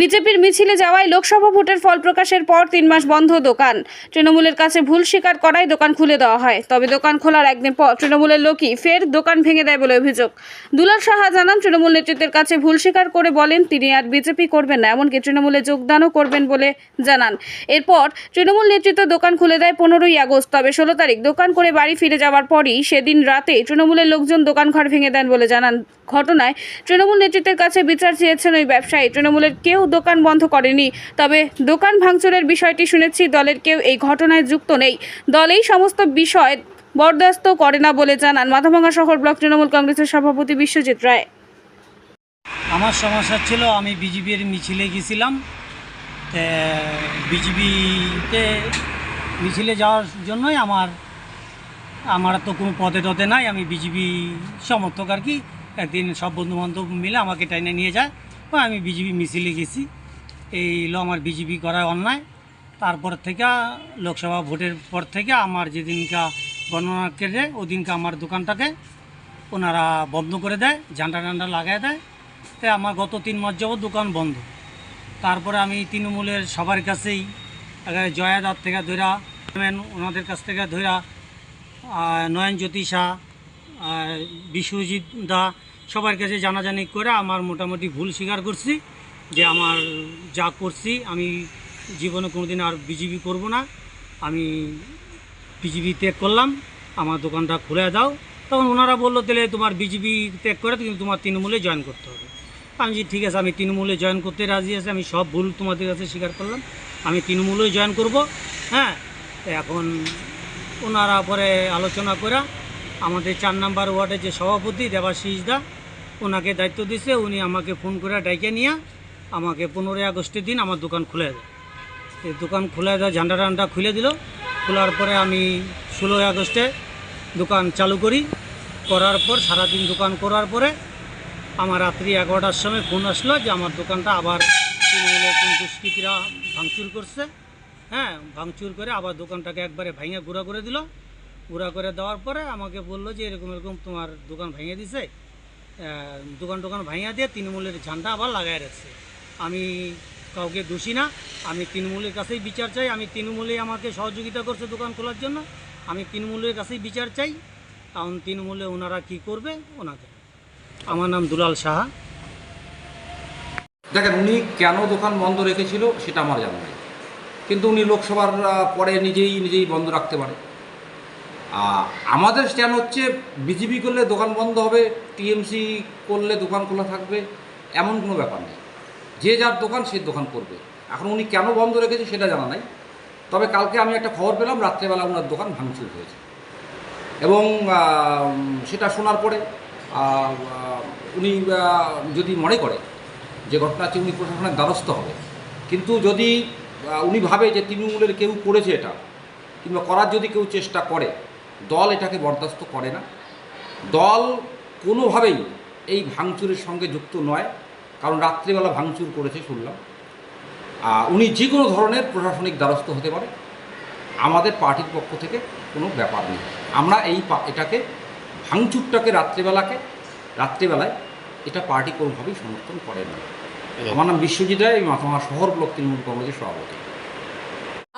বিজেপির মিছিলে যাওয়ায় লোকসভা ভোটের ফল প্রকাশের পর তিন মাস বন্ধ দোকান। তৃণমূলের কাছে ভুল স্বীকার করায় দোকান খুলে দেওয়া হয়। তবে দোকান খোলার একদিন পর তৃণমূলের লোকই ফের দোকান ভেঙে দেয় বলে অভিযোগ। দুলাল সাহা জানান, তৃণমূল নেতৃত্বের কাছে ভুল স্বীকার করে বলেন, তিনি আর বিজেপি করবেন না, এমনকি তৃণমূলে যোগদানও করবেন বলে জানান। এরপর তৃণমূল নেতৃত্ব দোকান খুলে দেয় পনেরোই আগস্ট, তবে ষোলো তারিখ দোকান করে বাড়ি ফিরে যাওয়ার পরই সেদিন রাতে তৃণমূলের লোকজন দোকান ঘর ভেঙে দেন বলে জানান। ঘটনায় তৃণমূল নেতৃত্বের কাছে বিচার চেয়েছেন ওই ব্যবসায়ী। তৃণমূলের কেউ দোকান বন্ধ করেনি। তবে দোকান ভাঙচুরের বিষয়টি শুনেছি, দলের কেউ এই ঘটনায় যুক্ত নেই। দলেই সমস্ত বিষয় বরদাস্ত করে না বলে জানান মাথাভাঙ্গা শহর ব্লক তৃণমূল কংগ্রেসের সভাপতি বিশ্বজিৎ রায়। আমার সমস্যা ছিল, আমি বিজেপির মিছিলে গেছিলাম। বিজেপিতে মিছিলে যাওয়ার জন্যই আমার আমার তো কোনো পদে টদে নাই, আমি বিজেপি সমর্থক আর কি। একদিন সব বন্ধুবান্ধব মিলে আমাকে টাইনে নিয়ে যায়। বা আমি বিজেপি মিছিলে গেছি। এই হলো আমার বিজেপি করা অন্যায়। তারপর থেকে লোকসভা ভোটের পর থেকে আমার যেদিনকা গণনা কেটে ওদিনকে আমার দোকানটাকে ওনারা বন্ধ করে দেয় ঝান্ডা টান্ডা লাগায় দেয়। তাই আমার গত তিন মাস যাবত দোকান বন্ধ। তারপরে আমি তৃণমূলের সবার কাছেই একেবারে জয়াদার থেকে ধরা ওনাদের কাছ থেকে ধরা আহ, নয়ন জ্যোতি শাহ বিশ্বজিৎ দা সবার কাছে জানাজানি করে আমার মোটামুটি ভুল স্বীকার করছি, যে আমার যা করছি আমি জীবনে কোনোদিন আর বিজেপি করব না। আমি বিজেপি ত্যাগ করলাম, আমার দোকানটা খুলে দাও। তখন ওনারা বলল, তাহলে তোমার বিজেপি ত্যাগ করে কিন্তু তোমার তৃণমূলে জয়েন করতে হবে। আমি যে ঠিক আছে, আমি তৃণমূলে জয়েন করতে রাজি আছি, আমি সব ভুল তোমাদের কাছে স্বীকার করলাম। আমি তৃণমূলে জয়েন করব। হ্যাঁ এখন ওনারা পরে আলোচনা করে আমাদের চার নাম্বার ওয়ার্ডের যে সভাপতি দেবাশিস দা, ওনাকে দায়িত্ব দিছে, উনি আমাকে ফোন করে ডাইকে নিয়ে আমাকে পনেরোই আগস্টের দিন আমার দোকান খুলে দেয়। এই দোকান খুলে দেয় ঝান্ডা টান্ডা খুলে দিল। খোলার পরে আমি ষোলোই আগস্টে দোকান চালু করি। করার পর, সারাদিন দোকান করার পরে আমার রাত্রি এগারোটার সময় ফোন আসলো যে আমার দোকানটা আবার দুষ্কৃতীরা ভাঙচুর করছে। হ্যাঁ ভাঙচুর করে আবার দোকানটাকে একবারে ভেঙে গুঁড়া করে দিল। গুঁড়া করে দেওয়ার পরে আমাকে বলল যে এরকম এরকম তোমার দোকান ভেঙে দিছে। দোকান টোকান ভাঙিয়ে দিয়ে তৃণমূলের ঝান্ডা আবার লাগাই রাখছে। আমি কাউকে দোষী না, আমি তৃণমূলের কাছেই বিচার চাই। আমি তৃণমূলেই আমাকে সহযোগিতা করছে দোকান খোলার জন্য। আমি তৃণমূলের কাছেই বিচার চাই। কারণ তৃণমূলে ওনারা কি করবে ওনাদের আমার নাম দুলাল সাহা। দেখেন, উনি কেন দোকান বন্ধ রেখেছিল সেটা আমার জানা কিন্তু উনি লোকসভার পরে নিজেই নিজেই বন্ধ রাখতে পারে। আমাদের স্ট্যান্ড হচ্ছে, বিজেপি করলে দোকান বন্ধ হবে, টিএমসি করলে দোকান খোলা থাকবে, এমন কোনো ব্যাপার নেই। যে যার দোকান, সে দোকান করবে। এখন উনি কেন বন্ধ রেখেছে সেটা জানা নাই। তবে কালকে আমি একটা খবর পেলাম, রাত্রেবেলা ওনার দোকান ভাঙচুর হয়েছে। এবং সেটা শোনার পরে উনি যদি মনে করে যে ঘটনা আছে উনি প্রশাসনের দ্বারস্থ হবে। কিন্তু যদি উনি ভাবে যে তৃণমূলের কেউ করেছে এটা, কিংবা করার যদি কেউ চেষ্টা করে দল এটাকে বরদাস্ত করে না। দল কোনোভাবেই এই ভাঙচুরের সঙ্গে যুক্ত নয় কারণ রাত্রিবেলা ভাঙচুর করেছে শুনলাম। উনি যে কোনো ধরনের প্রশাসনিক দ্বারস্থ হতে পারে। আমাদের পার্টির পক্ষ থেকে কোনো ব্যাপার নেই। আমরা এই এটাকে ভাঙচুরটাকে রাত্রিবেলাকে রাত্রিবেলায় এটা পার্টি কোনোভাবেই সমর্থন করে না। আমার নাম বিশ্বজিৎ রায় আমি মাথামা শহর ব্লক তৃণমূল কংগ্রেসের সভাপতি।